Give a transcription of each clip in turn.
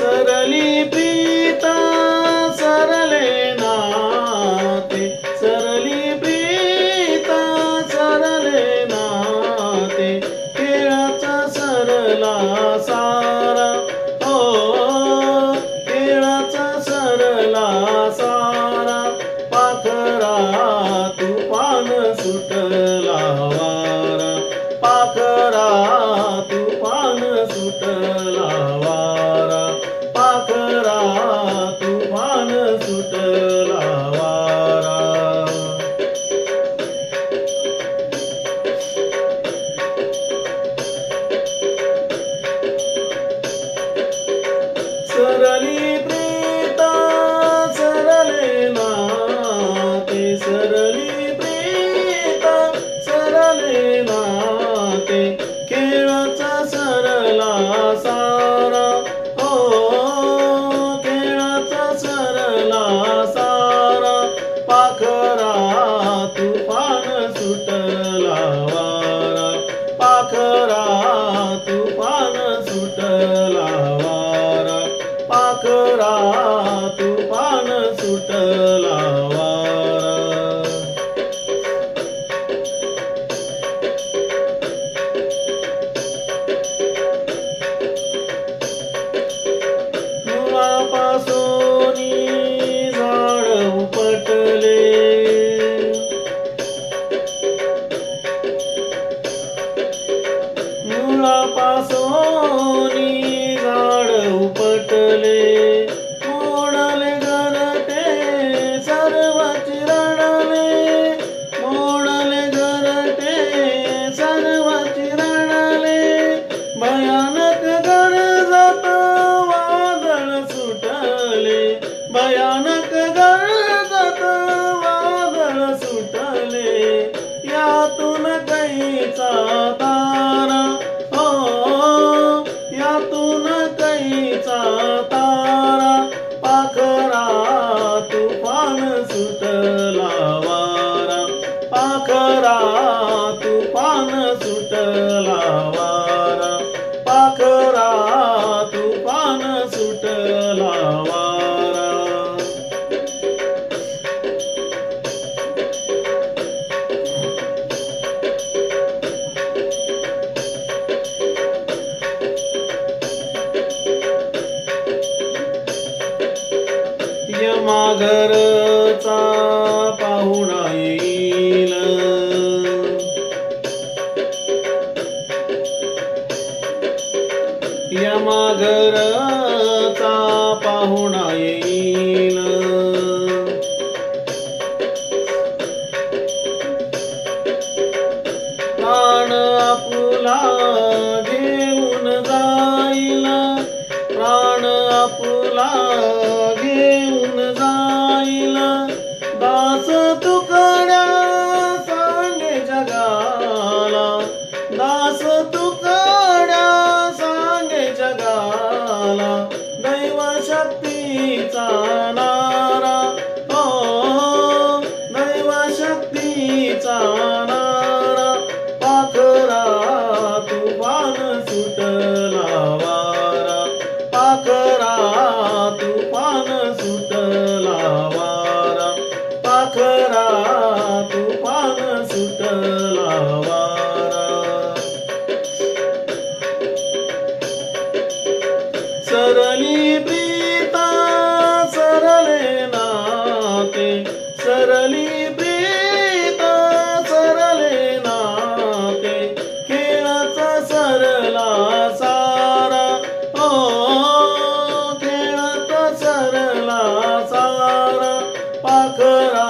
सरली प्रीता सरले नाते. सरली प्रीता सरले नाते. केळाचा सरला सारा. हो केळाचा सरला सारा. पाखरा तू पान सुटला वारा. पाखरा तू पान सुटला તલે મૂળા પાસોની ગાળ ઉપટલે. 你找到？घरचा पाहुणा येईल. यमा घरचा पाहुणा येईल. आण आपुला That's all. Uh, पाखरा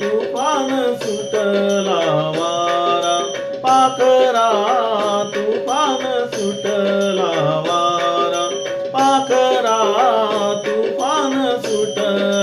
तुफान सुटला वारा. पाखरा तुफान सुटला वारा. पाखरा तुफान सुटला